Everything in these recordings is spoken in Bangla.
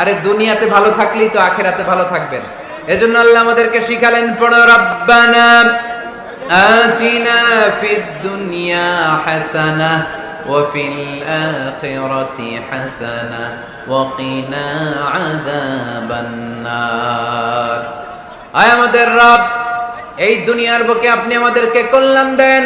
আরে দুনিয়াতে ভালো থাকলেই তো আখেরাতে ভালো থাকবেন এজন্য আল্লাহ আমাদেরকে শিখালেন পড়ো রব্বানা আতিনা ফিদ দুনিয়া হাসানা وفي الآخرة حسنة وقنا عذاب النار আয় আমাদের রব এই দুনিয়ার বুকে আপনি আমাদেরকে কল্যাণ দেন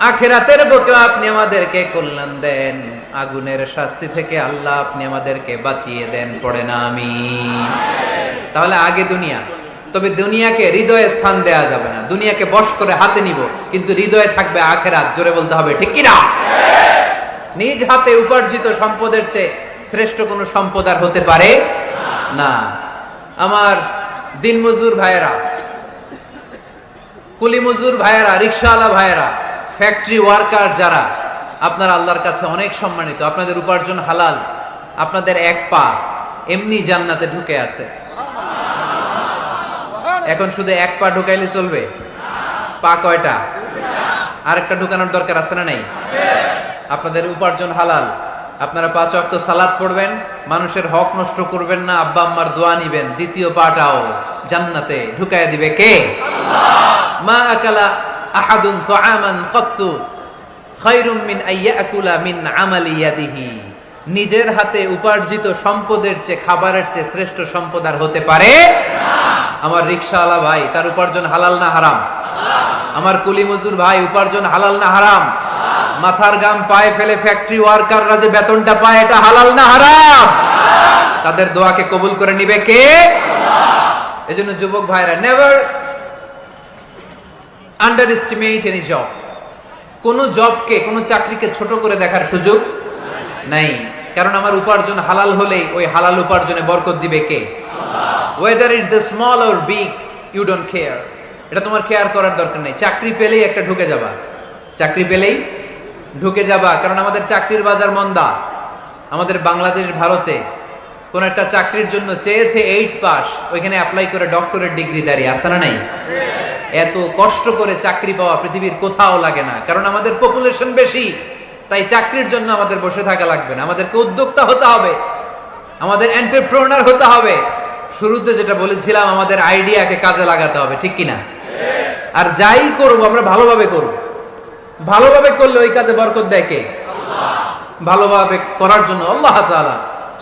আখেরাতের বুকে আপনি আমাদেরকে কল্যাণ দেন, আগুনের শাস্তি থেকে আল্লাহ আপনি আমাদেরকে বাঁচিয়ে দেন, পড়ে না আমি তাহলে আগে দুনিয়া, তবে দুনিয়াকে হৃদয়ে স্থান দেয়া যাবে না। দুনিয়াকে বশ করে হাতে নিব, কিন্তু হৃদয়ে থাকবে আখেরাত, জোরে বলতে হবে, ঠিক কিনা? নিজ হাতে উপার্জিত সম্পদের চেয়ে শ্রেষ্ঠ কোনো সম্পদ আর হতে পারে না। আমার দিনমজুর ভাইয়েরা কুলি মজুর ভাইয়েরা, রিক্সাওয়ালা ভাইয়েরা ফ্যাক্টরি ওয়ার্কার যারা, আপনার আল্লাহর কাছে অনেক সম্মানিত। আপনাদের উপার্জন হালাল, আপনাদের এক পা এমনি জান্নাতে ঢুকে আছে। এখন শুধু এক পা ঢুকাইলে চলবে? পা কয়টা? আরেকটা ঢুকানোর দরকার আছে না নাই? আপনাদের উপার্জন হালাল। আপনারা পাঁচ অক্ত সালাদ পড়বেন, মানুষের হক নষ্ট করবেন না, আব্বা আম্মার দোয়া নিবেন, দ্বিতীয় পাটাও জান্নাতে ঢুকায় দিবে কে? মা আকালা আহাদুন তাআমান কত্তু খায়রুম মিন আইয়াকুলা মিন আমালি ইয়াদিহি। নিজের হাতে উপার্জিত সম্পদের চেয়ে খাবারের চেয়ে শ্রেষ্ঠ সম্পদ আর হতে পারে আমার রিক্সাওয়ালা ভাই, তার উপার্জন হালাল না হারাম? আমার কুলি মজুর ভাই, উপার্জন হালাল না হারাম? মাথার গাম পায়ে ফেলে ফ্যাক্টরি ওয়ার্কাররা যে বেতনটা পায়, এটা হালাল না হারাম? তাদের দোয়াকে কবুল করে নিবে কে? এজন্য যুবক ভাইরা never underestimate any job কোনো জবকে কোনো চাকরিকে ছোট করে দেখার সুযোগ নাই। কারণ আমার উপার্জন হালাল হলেই ওই হালাল উপার্জনে বরকত দিবে কে? Whether it's the small or big you don't care এটা তোমার কেয়ার করার দরকার নেই। চাকরি পেলেই একটা ঢুকে যাবা। চাকরি পেলেই ঢুকে যাবা। কারণ আমাদের চাকরির বাজার মন্দা। আমাদের বাংলাদেশ, ভারতে কোন একটা চাকরির জন্য চেয়েছে এইট পাস ওইখানে অ্যাপ্লাই করে ডক্টরের ডিগ্রি দাঁড়িয়ে। আসে না নাই? এত কষ্ট করে চাকরি পাওয়া পৃথিবীর কোথাও লাগে না। কারণ আমাদের পপুলেশন বেশি, তাই চাকরির জন্য আমাদের বসে থাকা লাগবে না। আমাদেরকে উদ্যোক্তা হতে হবে, আমাদের এন্টারপ্রেনার হতে হবে। শুরুতে যেটা বলেছিলাম, আমাদের আইডিয়াকে কাজে লাগাতে হবে, ঠিক কিনা? আর যাই করব আমরা ভালোভাবে করব ভালোভাবে করলে ওই কাজে বরকত দেয় কে? ভালোভাবে করার জন্য আল্লাহ তাআলা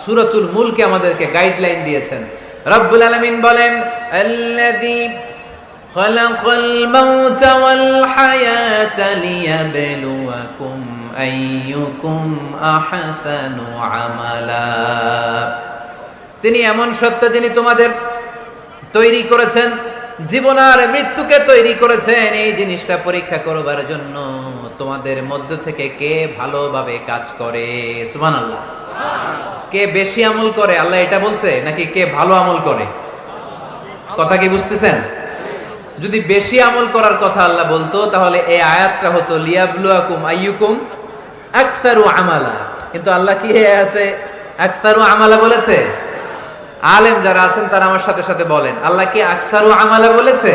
সূরাতুল মুলকে আমাদেরকে গাইডলাইন দিয়েছেন। রব্বুল আলামিন বলেন, আল্লাযী خلق الموت والحياة ليبلوكم أيكم أحسن عملا তিনি এমন সত্য যিনি তোমাদের তৈরি করেছেন জীবন আর মৃত্যুকে তৈরি করেছেন এই জিনিসটা পরীক্ষা করবার জন্য তোমাদের মধ্য থেকে কে ভালোভাবে কাজ করে সুমান আল্লাহ কে বেশি আমল করে আল্লাহ এটা বলছে নাকি কে ভালো আমল করে কথা কি বুঝতেছেন যদি বেশি আমল করার কথা আল্লাহ বলতো, তাহলে এই আয়াতটা হতো, লিয়াবলুয়াকুম আইয়ুকুম আকসারু আমালা। কিন্তু আল্লাহ কি এই আয়াতে আকসারু আমালা বলেছে? আলেম যারা আছেন, তারা আমার সাথে সাথে বলেন, আল্লাহ কি আকসারু আমালা বলেছে?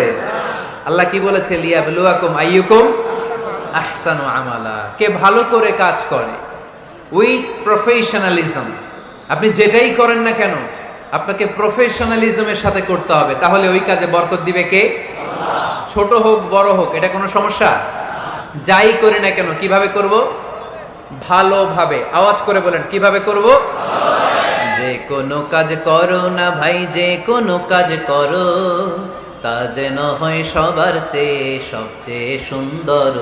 আল্লাহ কি বলেছে? লিয়াবলুয়াকুম আইয়ুকুম আহসানু আমালা। কে ভালো করে কাজ করে। With professionalism. আপনি যেটাই করেন না কেন, আপনাকে প্রফেশনালিজমের সাথে করতে হবে। তাহলে ওই কাজে বরকত দিবে কে? ছোট হোক, বড় হোক, এটা কোনো সমস্যা? যাই করি না কেন, কীভাবে করব? ভালোভাবে। আওয়াজ করে বলেন, কীভাবে করব? যে কোনো কাজ করো না ভাই, যে কোনো কাজ করো, তা যেন হয় সবার চেয়ে সবচেয়ে সুন্দর।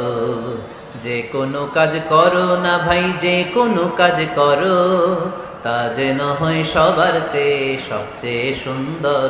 যে কোনো কাজ করো না ভাই, যে কোনো কাজ করো, তা যেন হয় সবার চেয়ে সবচেয়ে সুন্দর।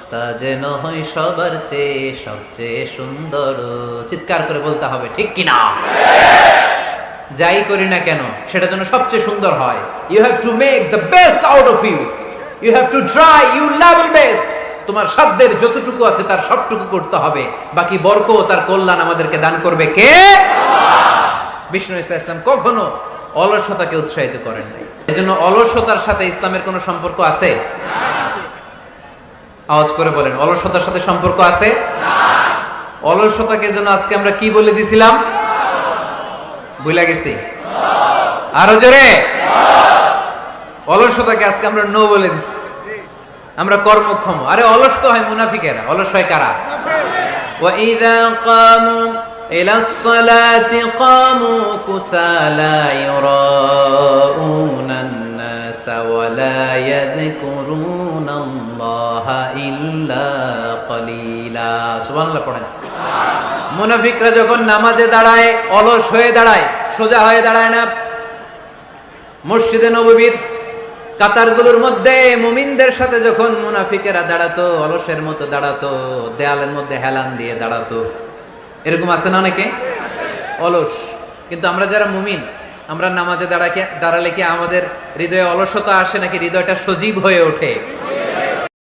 তা যেন হয় সবার চেয়ে সবচেয়ে সুন্দর। চিৎকার করে বলতে হবে, ঠিক কিনা যাই করি না কেন, সেটা যেন সবচেয়ে সুন্দর হয়। You have to make the best out of you you have to try you level best তোমার সাধ্যের যতটুকু আছে, তার সবটুকু করতে হবে। বাকি বরক তার কল্যাণ আমাদেরকে দান করবে কে? বিষ্ণু ইসা ইসলাম কখনো অলসতাকে উৎসাহিত করেন নাই। এজন্য অলসতার সাথে ইসলামের কোনো সম্পর্ক আছে? আওয়াজ করে বলেন অলসতার সাথে সম্পর্ক আছে অলসতাকে যেন আজকে আমরা কি বলে দিছিলাম বুঝলা গেছি আরো জোরে অলসতাকে আজকে আমরা নো বলে দিছি আমরা কর্মক্ষম আরে অলস তো হয় মুনাফিকেরা অলস হয় কারা وإذا قاموا إلى الصلاة قاموا كسالى يراءون الناس ولا يذكرون الله ইল্লা মুনাফিকরা যখন নামাজে দাঁড়ায়, অলস হয়ে দাঁড়ায়, সোজা হয়ে দাঁড়ায় না। মসজিদে নববীর কাতারগুলোর মধ্যে মুমিনদের সাথে যখন মুনাফিকেরা দাঁড়াতো, অলসের মতো দাঁড়াতো, দেয়ালের মধ্যে হেলান দিয়ে দাঁড়াতো। এরকম আছে না অনেকে? অলস। কিন্তু আমরা যারা মুমিন, আমরা নামাজে দাঁড়াকে দাঁড়ালে কি আমাদের হৃদয়ে অলসতা আসে নাকি হৃদয়টা সজীব হয়ে ওঠে?